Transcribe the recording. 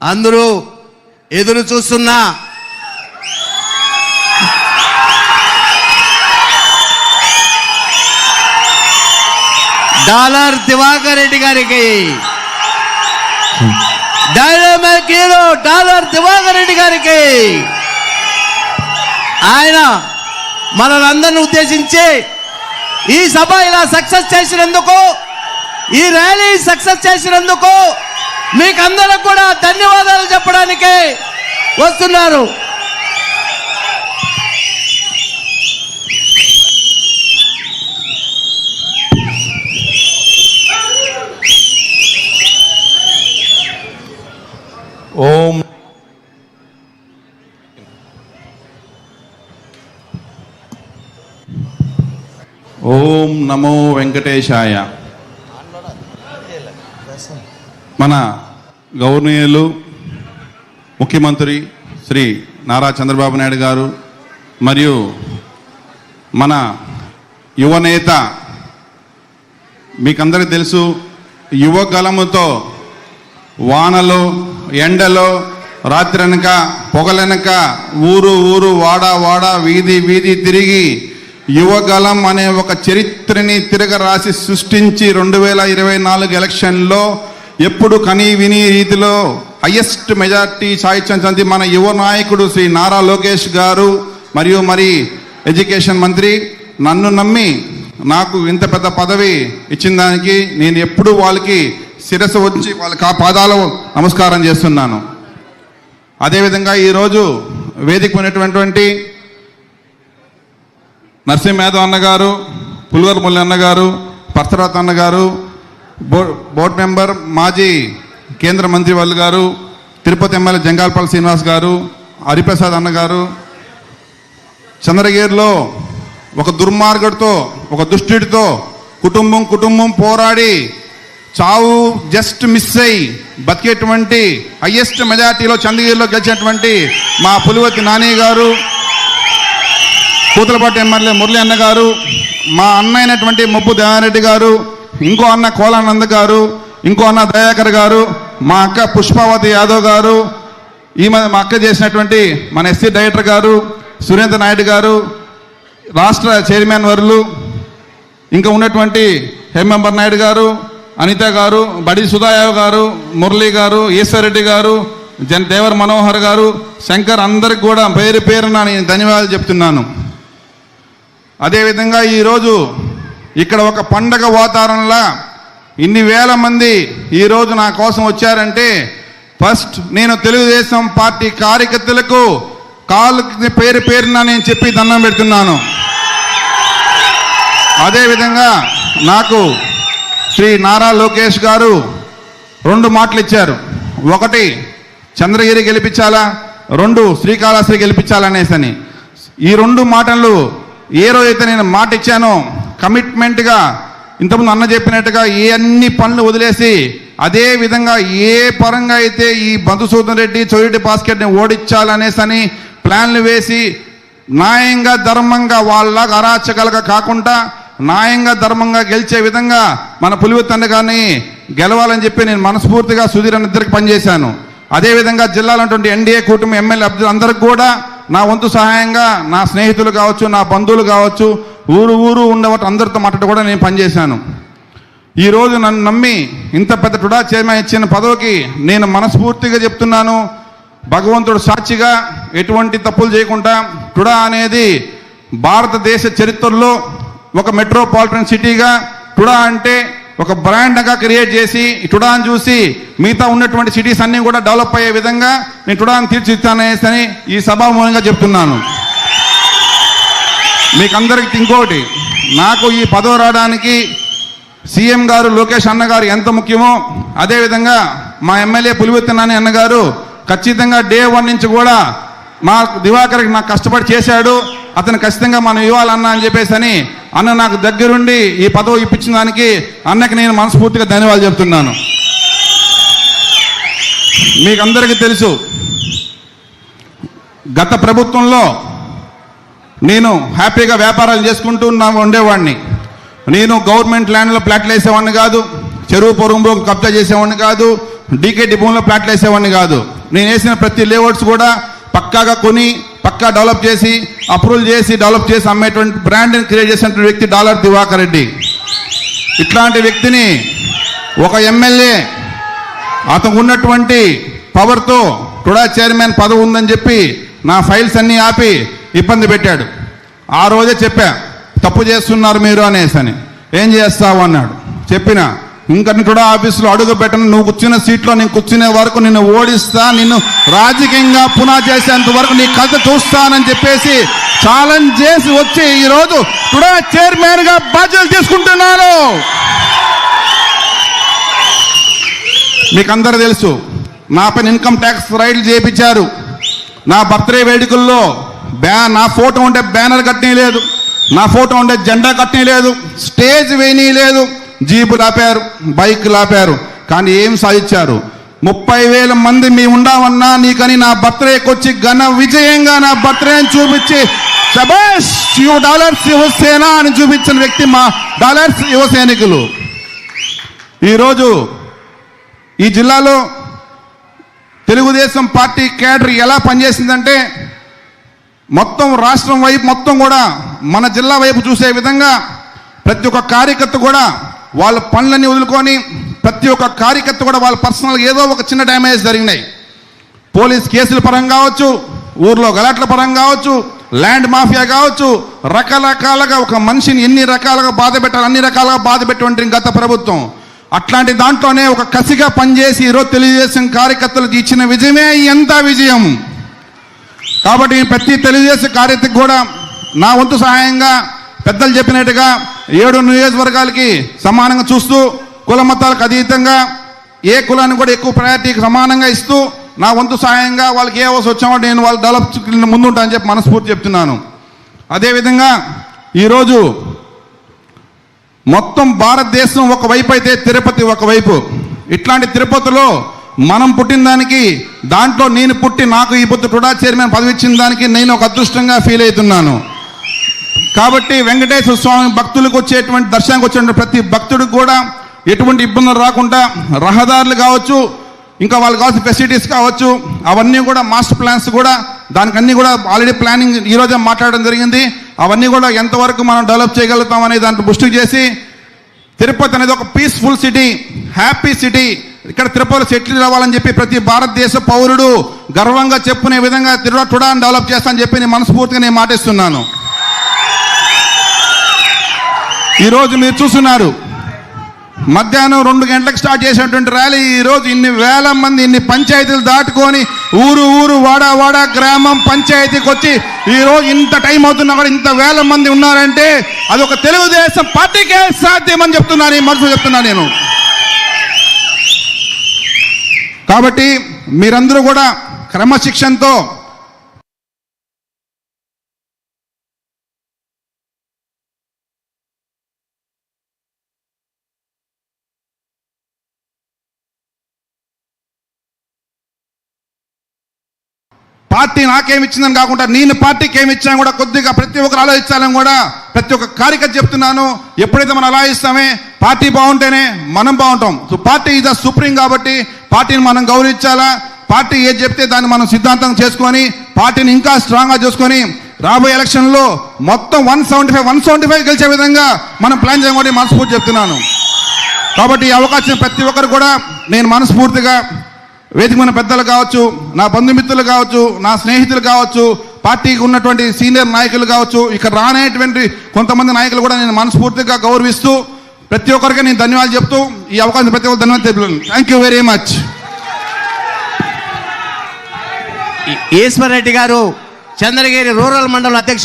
అందరూ ఎదురు చూస్తున్నా డాలర్ దివాకర్ రెడ్డి గారికి dynamic hero dollar Diwakar Reddy గారికి ఆయన మనలందరిని ఉద్దేశించి ఈ సభ ఇలా సక్సెస్ చేసినందుకు ఈ ర్యాలీ సక్సెస్ చేసినందుకు మీకు కూడా ధన్యవాదాలు చెప్పడానికి వస్తున్నారు. ఓం. ఓం నమో వెంకటేశాయ. మన గౌరవనీయులు ముఖ్యమంత్రి శ్రీ నారా చంద్రబాబు నాయుడు గారు మరియు మన యువనేత మీకందరికీ తెలుసు యువగలముతో వానలో ఎండలో రాత్రనక పొగలనక ఊరు ఊరు వాడ వాడ వీధి వీధి తిరిగి యువగలం అనే ఒక చరిత్రని తిరగరాసి సృష్టించి రెండు వేల ఇరవై నాలుగు ఎలక్షన్లో ఎప్పుడు కని విని రీతిలో హయ్యెస్ట్ మెజార్టీ సాధించి మన యువ నాయకుడు శ్రీ నారా లోకేష్ గారు మరియు మరి ఎడ్యుకేషన్ మంత్రి. నన్ను నమ్మి నాకు ఇంత పెద్ద పదవి ఇచ్చిన దానికి నేను ఎప్పుడు వాళ్ళకి శిరస్సు వచ్చి వాళ్ళకి ఆ పాదాలు నమస్కారం చేస్తున్నాను. అదేవిధంగా ఈరోజు వేదిక ఉన్నటువంటి నరసింహ యాదవ్ అన్నగారు పుల్వర్ ముల్లి అన్నగారు పర్తరాత్ అన్నగారు బోర్డు మెంబర్ మాజీ కేంద్ర మంత్రి వాళ్ళు గారు తిరుపతి ఎమ్మెల్యే జంగాల్పల్లి శ్రీనివాస్ గారు హరిప్రసాద్ అన్నగారు చంద్రగిరిలో ఒక దుర్మార్గుడితో ఒక దుష్టుడితో కుటుంబం కుటుంబం పోరాడి చావు జస్ట్ మిస్ అయి బతికేటువంటి హయ్యెస్ట్ మెజార్టీలో చంద్రగిరిలో గెలిచినటువంటి మా పులివతి నాని గారు కూతులపాటి ఎమ్మెల్యే మురళి అన్న గారు మా అన్న అయినటువంటి మబ్బు దేవారెడ్డి గారు ఇంకో అన్న కోలానంద్ గారు ఇంకో అన్న దయాకర్ గారు మా అక్క పుష్పావతి యాదవ్ గారు ఈ మధ్య మా అక్క చేసినటువంటి మన ఎస్సీ డైరెక్టర్ గారు సురేంద్ర నాయుడు గారు రాష్ట్ర చైర్మన్ వర్లు ఇంకా ఉన్నటువంటి హెమ్మెంబర్ నాయుడు గారు అనిత గారు బడి సుధాయావ్ గారు మురళీ గారు ఈశ్వరెడ్డి గారు జన్ దేవర్ మనోహర్ గారు శంకర్ అందరికి కూడా పేరు పేరున నేను ధన్యవాదాలు చెప్తున్నాను. అదేవిధంగా ఈరోజు ఇక్కడ ఒక పండగ వాతావరణంలో ఇన్ని వేల మంది ఈరోజు నా కోసం వచ్చారంటే ఫస్ట్ నేను తెలుగుదేశం పార్టీ కార్యకర్తలకు కాలు పేరు పేరున నేను చెప్పి దండం పెడుతున్నాను. అదేవిధంగా నాకు శ్రీ నారా లోకేష్ గారు రెండు మాటలు ఇచ్చారు. ఒకటి చంద్రగిరి గెలిపించాలా? రెండు శ్రీకాళహస్తి గెలిపించాలనేసని. ఈ రెండు మాటలు ఏ రోజైతే నేను మాట ఇచ్చానో కమిట్మెంట్గా ఇంతకుముందు అన్న చెప్పినట్టుగా ఏ అన్ని పనులు వదిలేసి అదే విధంగా ఏ పరంగా అయితే ఈ మధుసూదన్ రెడ్డి చోరెడ్డి బాస్కెట్ని అని ప్లాన్లు వేసి న్యాయంగా ధర్మంగా వాళ్ళ అరాచకాలుగా కాకుండా న్యాయంగా ధర్మంగా గెలిచే విధంగా మన పులివెత్తండ గారిని గెలవాలని చెప్పి నేను మనస్ఫూర్తిగా సుధీర్ ఇద్దరికి పనిచేశాను. అదేవిధంగా జిల్లాలో ఉన్నటువంటి ఎన్డీఏ కూటమి ఎమ్మెల్యే అభ్యర్థులు అందరికి కూడా నా వంతు సహాయంగా నా స్నేహితులు కావచ్చు నా బంధువులు కావచ్చు ఊరు ఊరు ఉండవట అందరితో మాట్లాడి కూడా నేను పనిచేశాను ఈరోజు నన్ను నమ్మి ఇంత పెద్ద టుడా చైర్మన్ ఇచ్చిన పదవికి నేను మనస్ఫూర్తిగా చెప్తున్నాను. భగవంతుడు సాక్షిగా ఎటువంటి తప్పులు చేయకుండా టుడా అనేది భారతదేశ చరిత్రలో ఒక మెట్రోపాలిటన్ సిటీగా టుడా అంటే ఒక బ్రాండ్గా క్రియేట్ చేసి ఈ టుడాని చూసి మిగతా ఉన్నటువంటి సిటీస్ అన్నీ కూడా డెవలప్ అయ్యే విధంగా నేను టుడాని అని ఈ సభా మూలంగా చెప్తున్నాను. మీకందరికి ఇంకోటి నాకు ఈ పదవి రావడానికి సీఎం గారు లోకేష్ అన్నగారు ఎంత ముఖ్యమో అదేవిధంగా మా ఎమ్మెల్యే పులివెత్తి నాని అన్నగారు ఖచ్చితంగా డే వన్ నుంచి కూడా మా దివాకర్కి నాకు కష్టపడి చేశాడు. అతను ఖచ్చితంగా మనం ఇవ్వాలన్నా అని చెప్పేసి అని అన్న నాకు దగ్గరుండి ఈ పదవి ఇప్పించిన దానికి అన్నకి నేను మనస్ఫూర్తిగా ధన్యవాదాలు చెప్తున్నాను. మీకందరికీ తెలుసు గత ప్రభుత్వంలో నేను హ్యాపీగా వ్యాపారాలు చేసుకుంటూ నా ఉండేవాడిని. నేను గవర్నమెంట్ ల్యాండ్లో ప్లాట్లు వేసేవాడిని కాదు చెరువు పొరుగులో కబ్జా చేసేవాడిని కాదు డీకే భూమిలో ప్లాట్లు వేసేవాడిని కాదు. నేను వేసిన ప్రతి లేఅవుట్స్ కూడా పక్కాగా కొని పక్కా డెవలప్ చేసి అప్రూవల్ చేసి డెవలప్ చేసి అమ్మేటువంటి బ్రాండ్ని క్రియేట్ చేసినటువంటి వ్యక్తి డాలర్ దివాకర్ రెడ్డి. ఇట్లాంటి వ్యక్తిని ఒక ఎమ్మెల్యే అతను ఉన్నటువంటి పవర్తో టుడా చైర్మన్ పదవి ఉందని చెప్పి నా ఫైల్స్ అన్నీ ఆపి ఇబ్బంది పెట్టాడు. ఆ రోజే చెప్పా తప్పు చేస్తున్నారు మీరు అనేసి అని ఏం చేస్తావు? అన్నాడు. చెప్పిన ఇంకా కూడా ఆఫీసులో అడుగు పెట్టను. నువ్వు కూర్చున్న సీట్లో నేను కూర్చునే వరకు నిన్ను ఓడిస్తా నిన్ను రాజకీయంగా పునా చేసేంత వరకు నీ కథ చూస్తానని చెప్పేసి ఛాలెంజ్ చేసి వచ్చి ఈరోజు టుడా చైర్మన్గా బాధ్యతలు తీసుకుంటున్నాను. మీకు అందరూ తెలుసు నా పైన ఇన్కమ్ ట్యాక్స్ రైడ్లు చేయించారు. నా బర్త్డే వేడుకల్లో బ్యా నా ఫోటో ఉంటే బ్యానర్ కట్టనీ లేదు. నా ఫోటో ఉంటే జెండా కట్టనీ లేదు. స్టేజ్ వేయనీయలేదు జీపు లాపారు బైక్ లాపారు. కానీ ఏం సాధించారు? ముప్పై వేల మంది మీ ఉండామన్నా నీకని నా బర్త్డేకి వచ్చి ఘన విజయంగా నా బర్త్డేని చూపించి శబాష్ యు డాలర్స్ యువసేన అని చూపించిన వ్యక్తి మా డాలర్స్ యువ సైనికులు ఈరోజు ఈ జిల్లాలో తెలుగుదేశం పార్టీ కేడర్ ఎలా పనిచేసిందంటే మొత్తం రాష్ట్రం వైపు మొత్తం కూడా మన జిల్లా వైపు చూసే విధంగా ప్రతి ఒక్క కార్యకర్త కూడా వాళ్ళ పనులన్నీ వదులుకొని ప్రతి ఒక్క కార్యకర్త కూడా వాళ్ళ పర్సనల్ ఏదో ఒక చిన్న డ్యామేజ్ జరిగినాయి. పోలీస్ కేసుల పరంగా కావచ్చు ఊర్లో గలాట్ల పరంగా కావచ్చు ల్యాండ్ మాఫియా కావచ్చు రకరకాలుగా ఒక మనిషిని ఎన్ని రకాలుగా బాధ పెట్టాలి అన్ని రకాలుగా బాధ పెట్టి గత ప్రభుత్వం. అట్లాంటి దాంట్లోనే ఒక కసిగా పనిచేసి ఈరోజు తెలుగుదేశం కార్యకర్తలకు ఇచ్చిన విజయమే ఎంత విజయం. కాబట్టి ప్రతి తెలియజేసే కార్యక్రమం కూడా నా వంతు సహాయంగా పెద్దలు చెప్పినట్టుగా ఏడు నియోజకవర్గాలకి సమానంగా చూస్తూ కుల మతాలకు అతీతంగా ఏ కులాన్ని కూడా ఎక్కువ ప్రయారిటీకి సమానంగా ఇస్తూ నా వంతు సహాయంగా వాళ్ళకి ఏ అవసరం వచ్చామో నేను వాళ్ళు డెవలప్ ముందుంటా అని చెప్పి మనస్ఫూర్తి చెప్తున్నాను. అదేవిధంగా ఈరోజు మొత్తం భారతదేశం ఒకవైపు అయితే తిరుపతి ఒకవైపు. ఇట్లాంటి తిరుపతిలో మనం పుట్టిన దానికి దాంట్లో నేను పుట్టి నాకు ఈ పొద్దు టుడా చైర్మన్ పదవి ఇచ్చిన దానికి నేను ఒక అదృష్టంగా ఫీల్ అవుతున్నాను. కాబట్టి వెంకటేశ్వర స్వామి భక్తులకు వచ్చేటువంటి దర్శనానికి వచ్చేటువంటి ప్రతి భక్తుడికి కూడా ఎటువంటి ఇబ్బందులు రాకుండా రహదారులు కావచ్చు ఇంకా వాళ్ళకి కావాల్సిన ఫెసిలిటీస్ కావచ్చు అవన్నీ కూడా మాస్టర్ ప్లాన్స్ కూడా దానికి కూడా ఆల్రెడీ ప్లానింగ్ ఈరోజే మాట్లాడడం జరిగింది. అవన్నీ కూడా ఎంతవరకు మనం డెవలప్ చేయగలుగుతాం అనే దాంట్లో పుష్టి చేసి తిరుపతి అనేది ఒక పీస్ఫుల్ సిటీ హ్యాపీ సిటీ ఇక్కడ తిరుపతి సెటిల్ అవ్వాలని చెప్పి ప్రతి భారతదేశ పౌరుడు గర్వంగా చెప్పుకునే విధంగా తిరుడ డెవలప్ చేస్తానని చెప్పి నేను మనస్ఫూర్తిగా నేను మాటిస్తున్నాను. ఈరోజు మీరు చూస్తున్నారు మధ్యాహ్నం రెండు గంటలకు స్టార్ట్ చేసినటువంటి ర్యాలీ ఈరోజు ఇన్ని వేల మంది ఇన్ని పంచాయతీలు దాటుకొని ఊరు ఊరు వాడ వాడ గ్రామం పంచాయతీకి వచ్చి ఈరోజు ఇంత టైం అవుతున్నా కూడా ఇంత వేల మంది ఉన్నారంటే అది ఒక తెలుగుదేశం పార్టీకే సాధ్యమని చెప్తున్నాను ఈ మనసు చెప్తున్నాను నేను. కాబట్టి మీరందరూ కూడా క్రమశిక్షణతో పార్టీ నాకేమిచ్చిందని కాకుండా నేను పార్టీకి ఏమి ఇచ్చాను కూడా కొద్దిగా ప్రతి ఒక్కరు ఆలోచించాలని కూడా ప్రతి ఒక్క కార్యకర్త చెప్తున్నాను. ఎప్పుడైతే మనం ఆలోచిస్తామే ఇస్తామే పార్టీ బాగుంటేనే మనం బాగుంటాం. So party is the supreme కాబట్టి పార్టీని మనం గౌరవించాలా? పార్టీ ఏది చెప్తే దాన్ని మనం సిద్ధాంతం చేసుకొని పార్టీని ఇంకా స్ట్రాంగ్గా చేసుకొని రాబోయే ఎలక్షన్లో మొత్తం one seventy five one seventy five గెలిచే విధంగా మనం ప్లాన్ చేయమని మనస్ఫూర్తి చెప్తున్నాను. కాబట్టి ఈ అవకాశం ప్రతి ఒక్కరు కూడా నేను మనస్ఫూర్తిగా వేదికమైన పెద్దలు కావచ్చు నా బంధుమిత్రులు కావచ్చు నా స్నేహితులు కావచ్చు పార్టీకి ఉన్నటువంటి సీనియర్ నాయకులు కావచ్చు ఇక్కడ రానేటువంటి కొంతమంది నాయకులు కూడా నేను మనస్ఫూర్తిగా గౌరవిస్తూ ప్రతి ఒక్కరికి నేను ధన్యవాదాలు చెప్తూ ఈ అవకాశం ప్రతి ఒక్కరు ధన్యవాదాలు తెలుపుతున్నాను. Thank you very much Eshwar Reddy garu Chandragiri rural మండలం అధ్యక్షుడు